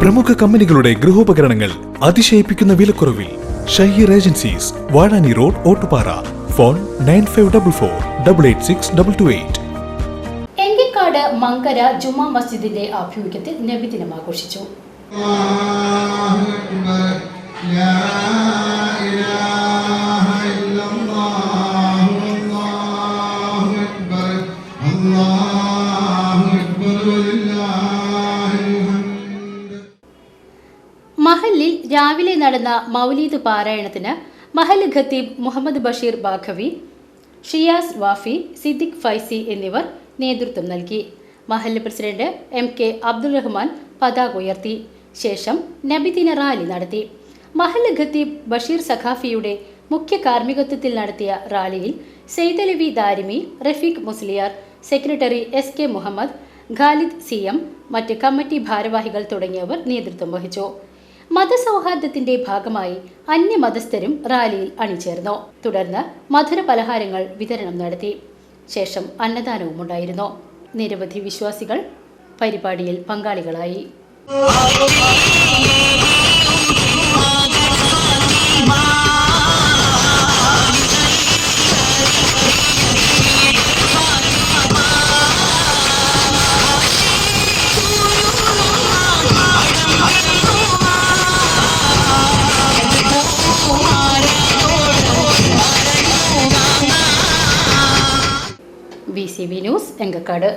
പ്രമുഖ കമ്പനികളുടെ ഗൃഹോപകരണങ്ങൾ അതിശയിപ്പിക്കുന്ന വിലക്കുറവിൽ Shaheer agencies Vazhani road Ottupara. Phone nine five double four double eight six double two eight. Enkakkad Mankara Juma മസ്ജിദിന്റെ ആഭിമുഖ്യത്തിൽ നബിദിനം ആഘോഷിച്ചു. രാവിലെ നടന്ന മൗലീദ് പാരായണത്തിന് മഹൽ ഖത്തീബ് മുഹമ്മദ് ബഷീർ ബാഖവി ഷിയാസ് വാഫി സിദ്ദിഖ് ഫൈസി എന്നിവർ നേതൃത്വം നൽകി. Mahal president M K Abdul Rahman പതാക ഉയർത്തി. ശേഷം നബിദിന റാലി നടത്തി. മഹൽ ഖത്തീബ് ബഷീർ സഖാഫിയുടെ മുഖ്യ കാർമ്മികത്വത്തിൽ നടത്തിയ റാലിയിൽ Saidalavi Darimi Rafeeq Musliyar secretary S K Muhammad Khalid C M മറ്റ് കമ്മിറ്റി ഭാരവാഹികൾ തുടങ്ങിയവർ നേതൃത്വം വഹിച്ചു. മതസൗഹാർദ്ദത്തിന്റെ ഭാഗമായി അന്യമതസ്ഥരും റാലിയിൽ അണിചേർന്നു. തുടർന്ന് മധുര പലഹാരങ്ങൾ വിതരണം നടത്തി. ശേഷം അന്നദാനവും ഉണ്ടായിരുന്നു നിരവധി വിശ്വാസികൾ പരിപാടിയിൽ പങ്കാളികളായി. B C B news Enkakkad